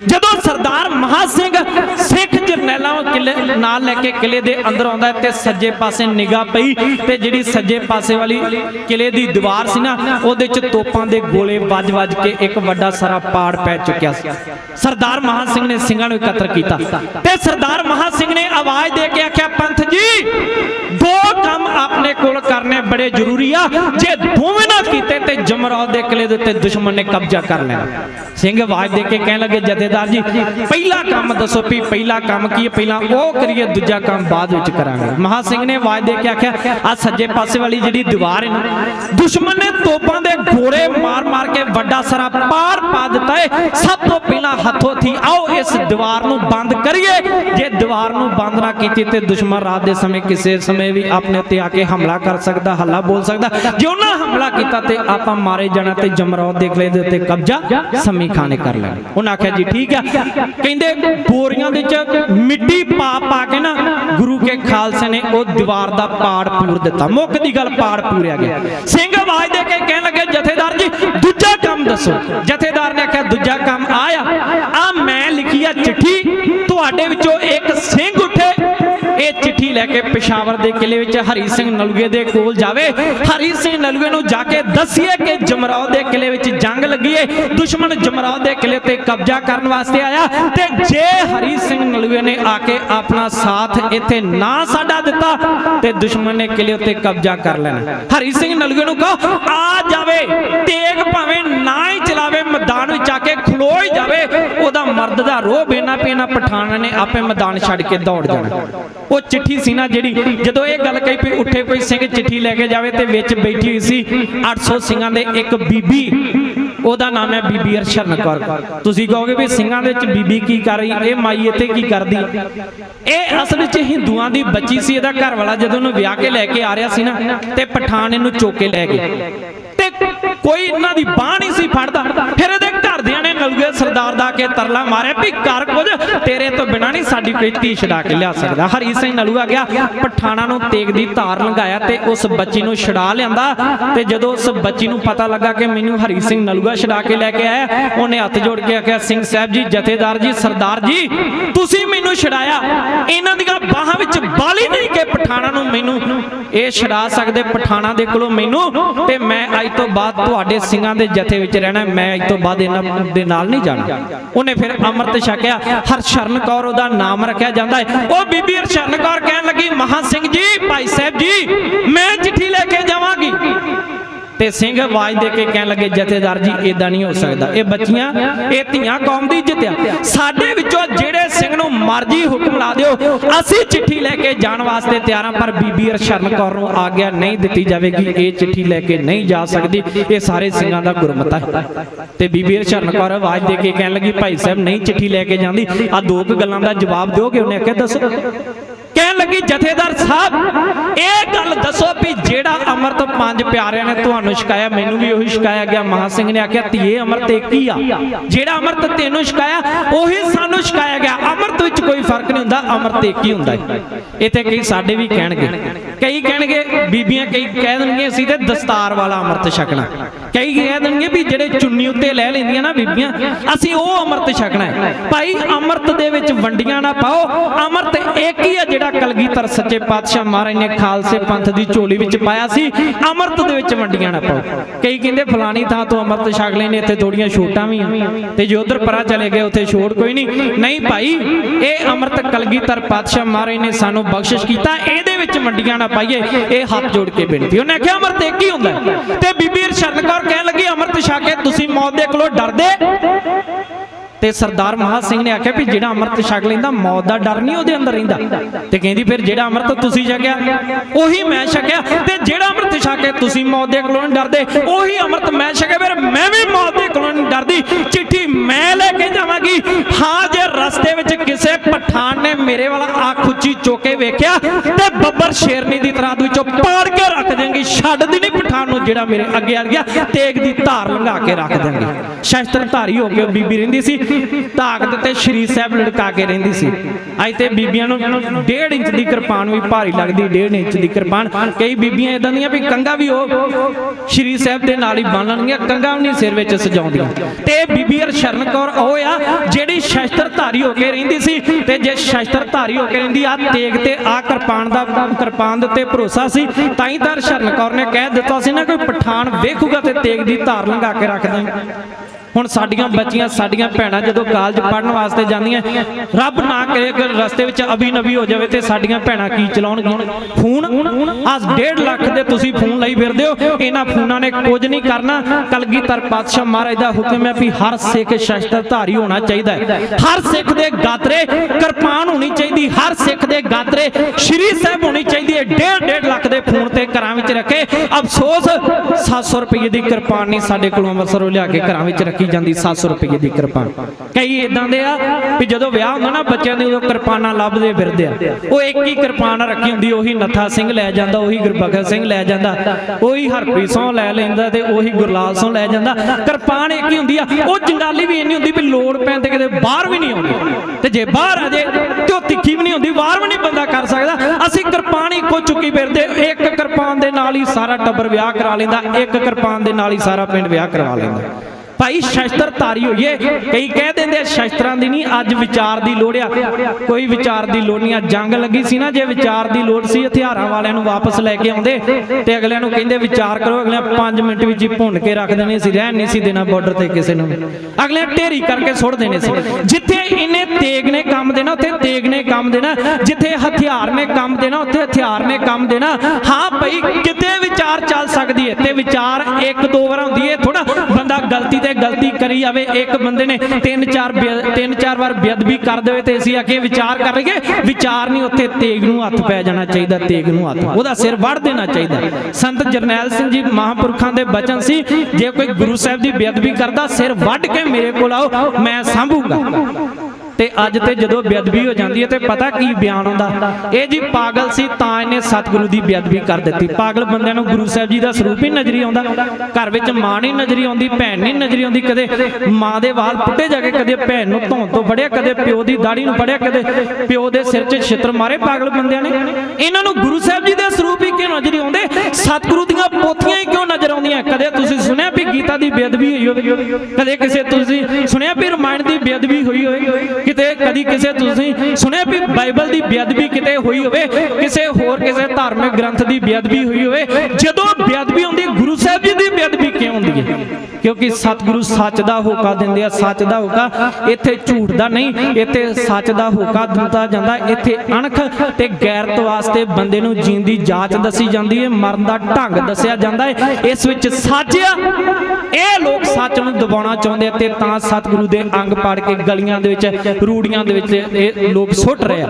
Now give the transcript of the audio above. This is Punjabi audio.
ਜਦੋਂ ਸਰਦਾਰ ਮਹਾ ਸਿੰਘ ਸਿੱਖ ਜਰਨੈਲਾਂ ਕਿਲੇ ਨਾਲ ਲੈ ਕੇ ਕਿਲੇ ਦੇ ਅੰਦਰ ਆਉਂਦਾ ਹੈ ਤੇ ਸੱਜੇ ਪਾਸੇ ਨਿਗਾਹ ਪਈ ਤੇ ਜਿਹੜੀ ਸੱਜੇ ਪਾਸੇ ਵਾਲੀ ਕਿਲੇ ਦੀ ਦੀਵਾਰ ਸੀ ਨਾ, ਉਹਦੇ ਚ ਤੋਪਾਂ ਦੇ ਗੋਲੇ ਵੱਜ-ਵੱਜ ਕੇ ਇੱਕ ਵੱਡਾ ਸਾਰਾ ਪਾੜ ਪੈ ਚੁੱਕਿਆ ਸੀ। ਸਰਦਾਰ ਮਹਾ ਸਿੰਘ ਨੇ ਸਿੰਘਾਂ ਨੂੰ ਇਕੱਤਰ ਕੀਤਾ। ਤੇ ਸਰਦਾਰ ਮਹਾ ਸਿੰਘ ਨੇ ਆਵਾਜ਼ ਦੇ ਕੇ ਆਖਿਆ, ਪੰਥ ਜੀ, ਦੋ ਕੰਮ ਆਪਣੇ ਕੋਲ ਕਰਨੇ ਬੜੇ ਜ਼ਰੂਰੀ ਆ। ਜੇ ਦੋਵੇਂ ਨਾ ਕੀਤੇ ਤੇ ਜਮਰਾਦ ਦੇ ਕਿਲੇ ਦੇ ਉੱਤੇ ਦੁਸ਼ਮਣ ਨੇ ਕਬਜ਼ਾ ਕਰ ਲੈਣਾ। ਸਿੰਘ ਆਵਾਜ਼ ਦੇ ਕੇ ਕਹਿਣ ਲੱਗੇ, ਜਥੇਦਾਰ ਜੀ, ਪਹਿਲਾ ਕੰਮ ਦੱਸੋ ਵੀ ਪਹਿਲਾ ਕੰਮ ਕੀ ਹੈ? ਪਹਿਲਾਂ ਉਹ ਕਰੀਏ ਦੂਜਾ ਕੰਮ ਬਾਅਦ ਵਿੱਚ ਕਰਾਂਗੇ। ਮਹਾ ਸਿੰਘ ਨੇ ਆਵਾਜ਼ ਦੇ ਕੇ ਆਖਿਆ ਆ ਸੱਜੇ ਪਾਸੇ ਵਾਲੀ ਜਿਹੜੀ ਦੀਵਾਰ ਹੈ ਨਾ, ਦੁਸ਼ਮਣ ਨੇ ਤੋਪਾਂ ਦੇ ਗੋਲੇ ਮਾਰ-ਮਾਰ ਕੇ ਵੱਡਾ ਸਾਰਾ ਪਾਰ ਪਾ ਦਿੱਤਾ ਹੈ ਸਭ ਤੋਂ ਪਹਿਲਾਂ ਹੱਥੋਂ ਥੀ ਆਓ ਇਸ ਦੀਵਾਰ ਨੂੰ ਬੰਦ ਕਰੀਏ। ਜੇ ਦੀਵਾਰ ਨੂੰ ਬੰਦ ਨਾ ਕੀਤੀ ਤੇ ਦੁਸ਼ਮਣ ਰਾਤ ਦੇ ਸਮੇਂ ਕਿਸੇ ਸਮੇਂ ਵੀ ਆਪਣੇ ਉੱਤੇ ਆ ਕੇ ਹਮਲਾ ਕਰ ਸਕਦਾ, ਹੱਲਾ ਬੋਲ ਸਕਦਾ। ਜੇ ਉਹਨਾਂ ਹਮਲਾ ਕੀਤਾ ਤੇ ਆਪਾਂ ਮਾਰੇ ਜਾਣਾ ਤੇ ਜਮਰੌਦ ਦੇ ਕਿਲੇ ਦੇ ਉੱਤੇ ਕਬਜ਼ਾ ਸਮੀ ਖਾਨੇ ਕਰ ਲੈਣਾ। ਉਹਨਾਂ ਆਖਿਆ, ਜੀ ਠੀਕ ਆ। ਕਹਿੰਦੇ ਬੋਰੀਆਂ ਦੇ ਵਿੱਚ ਮਿੱਟੀ ਪਾ ਪਾ ਨੇ ਉਹ ਦੀਵਾਰ ਦਾ ਪਾੜ ਪੂਰ ਦਿੱਤਾ। ਮੁੱਖ ਦੀ ਗੱਲ ਪਾੜ ਪੂਰਿਆ ਗਿਆ। ਸਿੰਘ ਆਵਾਜ਼ ਦੇ ਕੇ ਕਹਿਣ ਲੱਗੇ, ਜਥੇਦਾਰ ਜੀ, ਦੂਜਾ ਕੰਮ ਦੱਸੋ। ਜਥੇਦਾਰ ਨੇ ਆਖਿਆ, ਦੂਜਾ ਕੰਮ ਆਇਆ। ਆ ਮੈਂ ਲਿਖੀ ਆ ਚਿੱਠੀ, ਤੁਹਾਡੇ ਚਿੱਠੀ ਲੈ ਕੇ ਪਿਸ਼ਾਵਰ ਦੇ ਕਿਲੇ ਵਿੱਚ ਹਰੀ ਸਿੰਘ ਨਲੂਏ ਦੇ ਕੋਲ ਜਾਵੇ। ਹਰੀ ਸਿੰਘ ਨਲੂਏ ਨੂੰ ਜਾ ਕੇ ਦੱਸੀਏ ਕਿ ਜਮਰਾਓ ਦੇ ਕਿਲੇ ਵਿੱਚ ਜੰਗ ਲੱਗੀ ਏ। ਦੁਸ਼ਮਣ ਜਮਰਾਓ ਦੇ ਕਿਲੇ ਤੇ ਕਬਜ਼ਾ ਕਰਨ ਵਾਸਤੇ ਆਇਆ ਤੇ ਜੇ ਹਰੀ ਸਿੰਘ ਨਲੂਏ ਨੇ ਆ ਕੇ ਆਪਣਾ ਸਾਥ ਇੱਥੇ ਨਾ ਸਾਡਾ ਦਿੱਤਾ, ਤੇ ਦੁਸ਼ਮਣ ਨੇ ਕਿਲੇ ਉੱਤੇ ਕਬਜ਼ਾ ਕਰ ਲੈਣਾ। ਹਰੀ ਸਿੰਘ ਨਲੂਏ ਨੂੰ ਕਹੋ, ਆ ਜਾਵੇ, ਤੇਗ ਭਾਵੇਂ ਨਾ ਹੀ ਚਲਾਵੇ, ਮੈਦਾਨ ਵਿੱਚ ਆ ਕੇ ਖਲੋ ਹੀ ਜਾਵੇ, ਉਹਦਾ ਮਰਦ ਦਾ ਰੋਹ ਬੇਨਾ ਪੇਨਾ ਪਠਾਨ ਨੇ ਆਪੇ ਮੈਦਾਨ ਛੱਡ ਕੇ ਦੌੜ ਜਾਣਾ। ਉਹ ਚਿੱਠੀ ਸੀ ਨਾ ਜਿਹੜੀ, ਜਦੋਂ ਇਹ ਗੱਲ ਕਹੀ ਵੀ ਉੱਠੇ ਕੋਈ ਸਿੰਘ ਚਿੱਠੀ ਲੈ ਕੇ ਜਾਵੇ ਤੇ ਵਿੱਚ ਬੈਠੀ ਹੋਈ ਸੀ 800 ਸਿੰਘਾਂ ਦੇ ਇੱਕ ਬੀਬੀ, ਉਹਦਾ ਨਾਮ ਹੈ ਬੀਬੀ ਅਰਸ਼ਰਨ ਕੌਰ। ਤੁਸੀਂ ਕਹੋਗੇ ਵੀ ਸਿੰਘਾਂ ਦੇ ਵਿੱਚ ਬੀਬੀ ਕੀ ਕਰ ਰਹੀ, ਇਹ ਮਾਈ ਇੱਥੇ ਕੀ ਕਰਦੀ? ਇਹ ਅਸਲ ਵਿੱਚ ਹਿੰਦੂਆਂ ਦੀ ਬੱਚੀ ਸੀ, ਇਹਦਾ ਘਰ ਵਾਲਾ ਜਦੋਂ ਉਹਨੂੰ ਵਿਆਹ ਕੇ ਲੈ ਕੇ ਆ ਰਿਹਾ ਸੀ ਨਾ, ਤੇ ਪਠਾਨ ਇਹਨੂੰ ਚੁੱਕ ਕੇ ਲੈ ਗਏ। ਤੇ ਕੋਈ ਇਹਨਾਂ ਦੀ ਬਾਹ ਨਹੀਂ ਸੀ ਫੜਦਾ, ਫਿਰ ਇਹਦੇ ਘਰਦਿਆਂ ਸਰਦਾਰ ਦਾ ਕੇ ਤਰਲਾ ਮਾਰਿਆ, ਵੀ ਕਰ ਕੁਝ ਤੇਰੇ ਤੋਂ ਬਿਨਾ ਨਹੀਂ, ਸਾਡੀ ਕੋਈ ਧੀ ਛਡਾ ਕੇ ਲਿਆ ਸਕਦਾ। ਹਰੀ ਸਿੰਘ ਨਲੂਆ ਗਿਆ, ਪਠਾਣਾ ਨੂੰ ਤੇਗ ਦੀ ਧਾਰ ਲੰਘਾਇਆ ਤੇ ਉਸ ਬੱਚੀ ਨੂੰ ਛਡਾ ਲਿਆਂਦਾ ਤੇ ਜਦੋਂ ਉਸ ਬੱਚੀ ਨੂੰ ਪਤਾ ਲੱਗਾ ਕਿ ਮੈਨੂੰ ਹਰੀ ਸਿੰਘ ਨਲੂਆ ਛਡਾ ਕੇ ਲੈ ਕੇ ਆਇਆ, ਉਹਨੇ ਹੱਥ ਜੋੜ ਕੇ ਆਖਿਆ, ਸਿੰਘ ਸਾਹਿਬ ਜੀ, ਜਥੇਦਾਰ ਜੀ, ਸਰਦਾਰ ਜੀ, ਤੁਸੀਂ ਮੈਨੂੰ ਛਡਾਇਆ। ਇਹਨਾਂ ਦੀਆਂ ਬਾਹਾਂ ਵਿੱਚ ਬਾਲੀ ਨਹੀਂ ਕਿ ਪਠਾਣਾ ਨੂੰ ਮੈਨੂੰ ਇਹ ਛਡਾ ਸਕਦੇ, ਪਠਾਣਾ ਦੇ ਕੋਲੋਂ ਮੈਨੂੰ ਤੇ ਮੈਂ ਅੱਜ ਤੋਂ ਬਾਅਦ ਤੁਹਾਡੇ ਸਿੰਘਾਂ ਦੇ ਜਥੇ ਵਿੱਚ ਰਹਿਣਾ, ਮੈਂ ਅੱਜ ਤੋਂ ਬਾਅਦ ਇਹਨਾਂ ਦੇ ਨਾਲ ਨਹੀਂ ਜਾਣਾ। ਉਹਨੇ ਫਿਰ ਅੰਮ੍ਰਿਤ ਛਕਿਆ। ਹਰਸ਼ਰਨ ਕੌਰ ਉਹਦਾ ਨਾਮ ਰੱਖਿਆ ਜਾਂਦਾ ਹੈ। ਉਹ ਬੀਬੀ ਹਰਸ਼ਰਨ ਕੌਰ ਕਹਿਣ ਲੱਗੀ, ਮਹਾ ਸਿੰਘ ਜੀ, ਭਾਈ ਸਾਹਿਬ ਜੀ, ਮੈਂ ਚਿੱਠੀ ਲੈ ਕੇ ਜਾਵਾਂਗੀ। ਤੇ ਸਿੰਘ ਆਵਾਜ਼ ਦੇ ਕੇ ਕਹਿਣ ਲੱਗੇ, ਜਥੇਦਾਰ ਜੀ ਇਦਾਂ ਨਹੀਂ ਹੋ ਸਕਦਾ। ਇਹ ਬੱਚੀਆਂ, ਇਹ ਧੀਆਂ ਕੌਮ ਦੀ ਜਿੱਤਿਆ ਸਾਡੇ ਵਿੱਚੋਂ ਜਿਹੜੇ ਮਰਜ਼ੀ ਹੁਕਮ ਲਾ ਦਿਓ। ਅਸੀਂ ਚਿੱਠੀ ਲੈ ਕੇ ਜਾਣ ਵਾਸਤੇ ਤਿਆਰ ਹਾਂ, ਪਰ ਬੀਬੀ ਅਰਸ਼ਰਨ ਕੌਰ ਨੂੰ ਆਗਿਆ ਨਹੀਂ ਦਿੱਤੀ ਜਾਵੇਗੀ। ਇਹ ਚਿੱਠੀ ਲੈ ਕੇ ਨਹੀਂ ਜਾ ਸਕਦੀ। ਇਹ ਸਾਰੇ ਸਿੰਘਾਂ ਦਾ ਗੁਰਮਤਾ ਹੈ। ਤੇ ਬੀਬੀ ਅਰਸ਼ਰਨ ਕੌਰ ਆਵਾਜ਼ ਦੇ ਕੇ ਕਹਿਣ ਲੱਗੀ, ਭਾਈ ਸਾਹਿਬ, ਨਹੀਂ ਚਿੱਠੀ ਲੈ ਕੇ ਜਾਂਦੀ। ਆ ਦੋ ਕੁ ਗੱਲਾਂ ਦਾ ਜਵਾਬ ਦਿਓਗੇ? ਉਹਨੇ ਆਖਿਆ, ਦੱਸੋ। ਕਹਿਣ ਲੱਗੀ, ਜਥੇਦਾਰ ਸਾਹਿਬ, ਇਹ ਗੱਲ ਦੱਸੋ ਵੀ ਜਿਹੜਾ ਅੰਮ੍ਰਿਤ ਪੰਜ ਪਿਆਰਿਆਂ ਨੇ ਤੁਹਾਨੂੰ ਛਕਾਇਆ ਮੈਨੂੰ ਵੀ ਉਹੀ ਛਕਾਇਆ ਗਿਆ। ਮਹਾ ਸਿੰਘ ਨੇ ਆਖਿਆ, ਧੀਏ, ਅੰਮ੍ਰਿਤ ਇੱਕ ਹੀ ਆ। ਜਿਹੜਾ ਅੰਮ੍ਰਿਤ ਤੈਨੂੰ ਛਕਾਇਆ ਉਹੀ ਸਾਨੂੰ ਛਕਾਇਆ ਗਿਆ। ਅੰਮ੍ਰਿਤ ਕੋਈ ਫ਼ਰਕ ਨਹੀਂ ਹੁੰਦਾ ਅੰਮ੍ਰਿਤ ਇੱਕ ਹੀ ਹੁੰਦਾ ਇੱਥੇ ਕਈ ਸਾਡੇ ਵੀ ਕਹਿਣਗੇ। ਕਈ ਕਹਿਣਗੇ, ਬੀਬੀਆਂ ਕਈ ਕਹਿ ਦੇਣਗੇ, ਅਸੀਂ ਤੇ ਦਸਤਾਰ ਵਾਲਾ ਅੰਮ੍ਰਿਤ ਛਕਣਾ। ਕਈ ਕਹਿ ਦੇਣਗੇ ਵੀ ਜਿਹੜੇ ਚੁੰਨੀ ਉੱਤੇ ਲੈ ਲੈਂਦੀਆਂ ਨਾ ਬੀਬੀਆਂ, ਅਸੀਂ ਉਹ ਅੰਮ੍ਰਿਤ ਛਕਣਾ ਹੈ। ਭਾਈ, ਅੰਮ੍ਰਿਤ ਦੇ ਵਿੱਚ ਵੰਡੀਆਂ ਨਾ ਪਾਓ। ਅੰਮ੍ਰਿਤ ਇੱਕ ਹੀ ਆ ਜਿਹੜਾ ਕਲਗੀਧਰ ਸੱਚੇ ਪਾਤਸ਼ਾਹ ਮਹਾਰਾਜ ਨੇ ਖਾਲਸੇ ਪੰਥ ਦੀ ਝੋਲੀ ਵਿੱਚ ਪਾਇਆ ਸੀ। ਅੰਮ੍ਰਿਤ ਦੇ ਵਿੱਚ ਵੰਡੀਆਂ ਨਾ ਪਾਓ। ਕਈ ਕਹਿੰਦੇ ਫਲਾਣੀ ਥਾਂ ਤੋਂ ਅੰਮ੍ਰਿਤ ਛਕ ਲੈਨੇ ਇੱਥੇ ਥੋੜੀਆਂ ਛੋਟਾਂ ਵੀ ਆ। ਤੇ ਜੇ ਉਧਰ ਪਰਾਂ ਚਲੇ ਗਏ, ਉੱਥੇ ਛੋੜ ਕੋਈ ਨਹੀਂ। ਨਹੀਂ ਭਾਈ, ਇਹ ਅੰਮ੍ਰਿਤ ਕਲਗੀਧਰ ਪਾਤਸ਼ਾਹ ਮਹਾਰਾਜ ਨੇ ਸਾਨੂੰ ਬਖਸ਼ਿਸ਼ ਕੀਤਾ। ਇਹਦੇ ਵਿੱਚ ਮੰਡੀਆਂ ਨਾ ਪਾਈਏ, ਇਹ ਹੱਥ ਜੋੜ ਕੇ ਬੇਨਤੀ। ਉਹਨੇ ਆਖਿਆ ਅੰਮ੍ਰਿਤ ਇੱਕ ਹੀ ਹੁੰਦਾ ਤੇ ਬੀਬੀ ਹਰਸ਼ਰਨ ਕੌਰ ਕਹਿਣ ਲੱਗੀ, ਅੰਮ੍ਰਿਤ ਛਾ ਕੇ ਤੁਸੀਂ ਮੌਤ ਦੇ ਕੋਲੋਂ ਡਰਦੇ? ਤੇ ਸਰਦਾਰ ਮਹਾ ਸਿੰਘ ਨੇ ਆਖਿਆ ਵੀ ਜਿਹੜਾ ਅੰਮ੍ਰਿਤ ਛਕ ਲੈਂਦਾ, ਮੌਤ ਦਾ ਡਰ ਨਹੀਂ ਉਹਦੇ ਅੰਦਰ ਰਹਿੰਦਾ। ਤੇ ਕਹਿੰਦੀ ਫਿਰ ਜਿਹੜਾ ਅੰਮ੍ਰਿਤ ਤੁਸੀਂ ਛਕਿਆ, ਉਹੀ ਮੈਂ ਛਕਿਆ। ਤੇ ਜਿਹੜਾ ਅੰਮ੍ਰਿਤ ਛਕ ਕੇ ਤੁਸੀਂ ਮੌਤ ਦੇ ਕੋਲੋਂ ਡਰਦੇ। ਉਹੀ ਅੰਮ੍ਰਿਤ ਮੈਂ ਛਕਿਆ, ਫਿਰ ਮੈਂ ਵੀ ਮੌਤ ਦੇ ਕੋਲੋਂ ਡਰਦੀ। ਚਿੱਠੀ ਮੈਂ ਲੈ ਕੇ ਜਾਵਾਂਗੀ। ਹਾਂ, ਜੇ ਰਸਤੇ ਵਿੱਚ ਕਿਸੇ ਪਠਾਨ ਨੇ ਮੇਰੇ ਵਾਲਾ ਅੱਖ ਉੱਚੀ ਚੁੱਕ ਕੇ ਵੇਖਿਆ, ਤੇ ਬੱਬਰ ਸ਼ੇਰਨੀ ਦੀ ਤਰ੍ਹਾਂ ਦੇ ਪਾੜ ਕੇ ਰੱਖ ਦੇਂਗੇ ਛੱਡ ਛੱਡਦੀ ਨਹੀਂ ਨੂੰ ਜਿਹੜਾ ਮੇਰੇ ਅੱਗੇ ਆ ਗਿਆ, ਤੇਗ ਦੀ ਧਾਰ ਲੰਘਾ ਕੇ ਰੱਖ ਦਾਂਗੇ ਸ਼ਸਤਰ ਧਾਰੀ ਹੋ ਕੇ ਬੀਬੀ ਰਹਿੰਦੀ ਸੀ, ਤਾਕਤ ਤੇ ਸ਼੍ਰੀ ਸਾਹਿਬ ਲੜਕਾ ਕੇ ਰਹਿੰਦੀ ਸੀ। ਅੱਜ ਤੇ ਬੀਬੀਆਂ ਨੂੰ 1.5 ਇੰਚ ਦੀ ਕਿਰਪਾਨ ਵੀ ਭਾਰੀ ਲੱਗਦੀ 1.5 ਇੰਚ ਦੀ ਕਿਰਪਾਨ। ਕਈ ਬੀਬੀਆਂ ਇਦਾਂ ਦੀਆਂ ਵੀ ਕੰਗਾ ਵੀ ਉਹ ਸ਼੍ਰੀ ਸਾਹਿਬ ਦੇ ਨਾਲ ਹੀ ਬੰਨ ਲੈਣਗੀਆਂ, ਕੰਗਾ ਵੀ ਨਹੀਂ ਸਿਰ ਵਿੱਚ ਸਜਾਉਂਦੀਆਂ। ਤੇ ਬੀਬੀ ਹਰਸ਼ਰਨ ਕੌਰ ਉਹ ਆ, ਜਿਹੜੀ ਸ਼ਸਤਰ ਧਾਰੀ ਹੋ ਕੇ ਰਹਿੰਦੀ ਸੀ। ਤੇ ਜੇ ਸ਼ਸਤਰ ਧਾਰੀ ਹੋ ਕੇ ਰਹਿੰਦੀ, ਆ ਤੇਗ ਤੇ ਆ ਕਿਰਪਾਨ ਦਾ ਕਿਰਪਾਨ ਦੇ ਉੱਤੇ ਭਰੋਸਾ ਸੀ, ਤਾਂ ਹੀ ਤਾਂ ਹਰਸ਼ਰਨ ਕੌਰ ਨੇ ਕਹਿ ਦਿੱਤਾ ਸੀ ਨਾ ਕੋਈ ਪਠਾਨ ਵੇਖੂਗਾ ਤੇ ਤੇਗ ਦੀ ਧਾਰ ਲੰਘਾ ਕੇ ਰੱਖ ਦਾਂਗੇ ਹੁਣ ਸਾਡੀਆਂ ਬੱਚੀਆਂ, ਸਾਡੀਆਂ ਭੈਣਾਂ ਜਦੋਂ ਕਾਲਜ ਪੜ੍ਹਨ ਵਾਸਤੇ ਜਾਂਦੀਆਂ, ਰੱਬ ਨਾ ਕਰੇ ਕਿ ਰਸਤੇ ਵਿੱਚ ਅਭੀ ਨਵੀ ਹੋ ਜਾਵੇ ਤੇ ਸਾਡੀਆਂ ਭੈਣਾਂ ਕੀ ਚਲਾਉਣਗੀਆਂ। ਫੋਨ ਆ 1.5 ਲੱਖ ਦੇ ਤੁਸੀਂ ਫੋਨ ਲਈ ਫਿਰਦੇ ਹੋ, ਇਹਨਾਂ ਫੋਨਾਂ ਨੇ ਕੁਝ ਨਹੀਂ ਕਰਨਾ। ਕਲਗੀਧਰ ਪਾਤਸ਼ਾਹ ਮਹਾਰਾਜ ਦਾ ਹੁਕਮ ਹੈ ਵੀ ਹਰ ਸਿੱਖ ਸ਼ਸਤਰ ਧਾਰੀ ਹੋਣਾ ਚਾਹੀਦਾ ਹੈ। ਹਰ ਸਿੱਖ ਦੇ ਗਾਤਰੇ ਕਿਰਪਾਨ ਹੋਣੀ ਚਾਹੀਦੀ, ਹਰ ਸਿੱਖ ਦੇ ਗਾਤਰੇ ਸ਼੍ਰੀ ਸਾਹਿਬ ਘਰਾਂ ਵਿੱਚ ਰੱਖੇ ਅਫਸੋਸ 700 ਰੁਪਏ ਦੀ ਕਿਰਪਾਨ ਨਹੀਂ ਸਾਡੇ ਕੋਲੋਂ ਅੰਮ੍ਰਿਤਸਰੋਂ ਲਿਆ ਕੇ ਘਰਾਂ ਵਿੱਚ ਰੱਖੀ ਜਾਂਦੀ 700 ਰੁਪਏ ਦੀ ਕਿਰਪਾਨ। ਕਈ ਇਦਾਂ ਦੇ ਆ ਵੀ ਜਦੋਂ ਵਿਆਹ ਹੁੰਦਾ ਨਾ, ਬੱਚਿਆਂ ਦੇ ਉਦੋਂ ਕਿਰਪਾਨਾਂ ਲੱਭਦੇ ਫਿਰਦੇ ਆ। ਉਹ ਇੱਕ ਹੀ ਕਿਰਪਾਨ ਰੱਖੀ ਹੁੰਦੀ, ਉਹੀ ਨੱਥਾ ਸਿੰਘ ਲੈ ਜਾਂਦਾ, ਉਹੀ ਗੁਰਬਖਸ਼ ਸਿੰਘ ਲੈ ਜਾਂਦਾ, ਉਹੀ ਹਰਪ੍ਰੀਤ ਸਿੰਘ ਲੈ ਲੈਂਦਾ ਤੇ ਉਹੀ ਗੁਰਲਾਲ ਸਿੰਘ ਲੈ ਜਾਂਦਾ। ਕਿਰਪਾਨ ਇੱਕ ਹੀ ਹੁੰਦੀ ਆ, ਉਹ ਜੰਗਾਲੀ ਵੀ ਇੰਨੀ ਹੁੰਦੀ ਵੀ ਲੋੜ ਪੈਣ ਤੇ ਕਿਤੇ ਬਾਹਰ ਵੀ ਨਹੀਂ ਆਉਂਦੀ। ਤੇ ਜੇ ਬਾਹਰ ਆ ਜੇ, ਤੇ ਉਹ ਤਿੱਖੀ ਵੀ ਨਹੀਂ ਹੁੰਦੀ, ਵਾਰ ਵੀ ਨਹੀਂ ਬੰਦਾ ਕਰ ਸਕਦਾ। ਅਸੀਂ ਕਿਰਪਾਨ ਇੱਕੋ ਚੁੱਕੀ ਫਿਰਦੇ, ਇੱਕ ਕਿਰਪਾਨ ਦੇ ਨਾਲ ਹੀ ਸਾਰਾ ਟੱਬਰ ਵਿਆਹ ਕਰਾ ਲੈਂਦਾ, ਇੱਕ ਕਿਰਪਾਨ ਦੇ ਨਾਲ ਹੀ ਸਾਰਾ ਪਿੰਡ ਵਿਆਹ ਕਰਵਾ ਲੈਂਦਾ। ਭਾਈ ਸ਼ਸਤਰ ਧਾਰੀ ਹੋਈਏ ਕਈ ਕਹਿ ਦਿੰਦੇ ਸ਼ਸਤਰਾਂ ਦੀ ਨਹੀਂ, ਅੱਜ ਵਿਚਾਰ ਦੀ ਲੋੜ ਆ। ਕੋਈ ਵਿਚਾਰ ਦੀ ਲੋੜ ਨਹੀਂ। ਆ ਜੰਗ ਲੱਗੀ ਸੀ ਨਾ, ਜੇ ਵਿਚਾਰ ਦੀ ਲੋੜ ਸੀ, ਹਥਿਆਰਾਂ ਵਾਲਿਆਂ ਨੂੰ ਵਾਪਸ ਲੈ ਕੇ ਆਉਂਦੇ ਤੇ ਅਗਲਿਆਂ ਨੂੰ ਕਹਿੰਦੇ ਵਿਚਾਰ ਕਰੋ, ਅਗਲਿਆਂ 5 ਮਿੰਟ ਵਿੱਚ ਹੀ ਭੁੰਨ ਕੇ ਰੱਖ ਦੇਣੇ ਸੀ, ਰਹਿਣ ਨਹੀਂ ਸੀ ਦੇਣਾ ਬਾਰਡਰ ਤੇ ਕਿਸੇ ਨੂੰ ਅਗਲੇ ਢੇਰੀ ਕਰਕੇ ਸੁੱਟ ਦੇਣੇ ਸੀ। ਜਿੱਥੇ ਇਹਨੇ ਤੇਗ ਨੇ ਕੰਮ ਦੇਣਾ, ਉੱਥੇ ਤੇਗ ਨੇ ਕੰਮ ਦੇਣਾ। ਜਿੱਥੇ ਹਥਿਆਰ ਨੇ ਕੰਮ ਦੇਣਾ, ਉੱਥੇ ਹਥਿਆਰ ਨੇ ਕੰਮ ਦੇਣਾ। ਹਾਂ ਭਾਈ, ਕਿਤੇ ਵਿਚਾਰ ਚੱਲ ਸਕਦੀ ਹੈ। ਤੇ ਵਿਚਾਰ ਇੱਕ ਦੋ ਵਾਰ ਹੁੰਦੀ ਹੈ ਥੋੜਾ ਬੰਦਾ ਗਲਤੀ ਤੇ ਗਲਤੀ ਕਰੀ ਜਾਵੇ, ਇੱਕ ਬੰਦੇ ਨੇ ਤਿੰਨ ਚਾਰ ਤਿੰਨ ਚਾਰ ਵਾਰ ਬੇਅਦਬੀ ਕਰ ਦੇਵੇ ਤੇ ਅਸੀਂ ਆਖੇ ਵਿਚਾਰ ਕਰ ਵਿਚਾਰ ਨਹੀਂ ਉੱਥੇ ਤੇਗ ਨੂੰ ਹੱਥ ਪੈ ਜਾਣਾ ਚਾਹੀਦਾ, ਤੇਗ ਨੂੰ ਹੱਥ। ਉਹਦਾ ਸਿਰ ਵੜ ਦੇਣਾ ਚਾਹੀਦਾ। ਸੰਤ ਜਰਨੈਲ ਸਿੰਘ ਜੀ ਮਹਾਂਪੁਰਖਾਂ ਦੇ ਬਚਨ ਸੀ, ਜੇ ਕੋਈ ਗੁਰੂ ਸਾਹਿਬ ਦੀ ਬੇਅਦਬੀ ਕਰਦਾ, ਸਿਰ ਵੱਢ ਕੇ ਮੇਰੇ ਕੋਲ ਆਓ, ਮੈਂ ਸੰਭੂਗਾ। ਤੇ ਅੱਜ ਤੇ ਜਦੋਂ ਬੇਅਦਬੀ ਹੋ ਜਾਂਦੀ ਹੈ ਤੇ ਪਤਾ ਕੀ ਬਿਆਨ ਆਉਂਦਾ ਇਹ ਜੀ ਪਾਗਲ ਸੀ ਤਾਂ ਇਹਨੇ ਸਤਿਗੁਰੂ ਦੀ ਬੇਅਦਬੀ ਕਰ ਦਿੱਤੀ। ਪਾਗਲ ਬੰਦਿਆਂ ਨੂੰ ਗੁਰੂ ਸਾਹਿਬ ਜੀ ਦਾ ਸਰੂਪ ਹੀ ਨਜ਼ਰੀ ਆਉਂਦਾ। ਘਰ ਵਿੱਚ ਮਾਂ ਨਹੀਂ ਨਜ਼ਰੀ ਆਉਂਦੀ, ਭੈਣ ਨਹੀਂ ਨਜ਼ਰੀ ਆਉਂਦੀ। ਕਦੇ ਮਾਂ ਦੇ ਵਾਲ ਪੁੱਟੇ ਜਾ ਕੇ, ਕਦੇ ਭੈਣ ਨੂੰ ਧੌਣ ਤੋਂ ਫੜਿਆ, ਕਦੇ ਪਿਓ ਦੀ ਦਾੜੀ ਨੂੰ ਫੜਿਆ, ਕਦੇ ਪਿਓ ਦੇ ਸਿਰ 'ਚ ਛਿੱਤਰ ਮਾਰੇ ਪਾਗਲ ਬੰਦਿਆਂ ਨੇ। ਇਹਨਾਂ ਨੂੰ ਗੁਰੂ ਸਾਹਿਬ ਜੀ ਦੇ ਸਰੂਪ ਹੀ ਕਿਉਂ ਨਜ਼ਰੀ ਆਉਂਦੇ? ਸਤਿਗੁਰੂ ਦੀਆਂ ਪੋਥੀਆਂ ਹੀ ਕਿਉਂ ਨਜ਼ਰ ਆਉਂਦੀਆਂ? ਕਦੇ ਤੁਸੀਂ ਸੁਣਿਆ ਵੀ ਗੀਤਾ ਦੀ ਬੇਅਦਬੀ ਹੋਈ ਹੋਵੇ? ਕਦੇ ਕਿਸੇ ਤੁਸੀਂ ਸੁਣਿਆ ਵੀ ਰਮਾਇਣ ਦੀ ਬੇਅਦਬੀ ਹੋਈ ਹੋਵੇ? ਕਿਤੇ, ਕਦੀ ਕਿਸੇ ਤੁਸੀਂ ਸੁਣਿਆ ਵੀ ਬਾਈਬਲ ਦੀ ਬੇਅਦਬੀ ਕਿਤੇ ਹੋਈ ਹੋਵੇ? ਕਿਸੇ ਹੋਰ, ਕਿਸੇ ਧਾਰਮਿਕ ਗ੍ਰੰਥ ਦੀ ਬੇਅਦਬੀ ਹੋਈ ਹੋਵੇ? ਜਦੋਂ ਬੇਅਦਬੀ ਹੁੰਦੀ ਗੁਰੂ ਸਾਹਿਬ ਜੀ ਦੀ ਬੇਅਦਬੀ ਕਿਉਂ ਹੁੰਦੀ ਹੈ? ਕਿਉਂਕਿ ਸਤਿਗੁਰੂ ਸੱਚ ਦਾ ਹੋਕਾ ਦਿੰਦੇ ਆ, ਸੱਚ ਦਾ ਹੋਕਾ ਇੱਥੇ ਝੂਠ ਦਾ ਨਹੀਂ, ਇੱਥੇ ਸੱਚ ਦਾ ਹੋਕਾ ਦਿੱਤਾ ਜਾਂਦਾ, ਇੱਥੇ ਅਣਖ ਤੇ ਗੈਰਤ ਵਾਸਤੇ ਬੰਦੇ ਨੂੰ ਜੀਣ ਦੀ ਜਾਂਚ ਦੱਸੀ ਜਾਂਦੀ ਹੈ, ਮਰਨ ਦਾ ਢੰਗ ਦੱਸਿਆ ਜਾਂਦਾ ਹੈ। ਇਸ ਵਿੱਚ ਸੱਚ ਆ, ਇਹ ਲੋਕ ਸੱਚ ਨੂੰ ਦਬਾਉਣਾ ਚਾਹੁੰਦੇ ਆ ਤੇ ਤਾਂ ਸਤਿਗੁਰੂ ਦੇ ਅੰਗ ਪਾੜ ਕੇ ਗਲੀਆਂ ਦੇ ਵਿੱਚ, ਰੂੜੀਆਂ ਦੇ ਵਿੱਚ ਇਹ ਲੋਕ ਸੁੱਟ ਰਹੇ ਆ।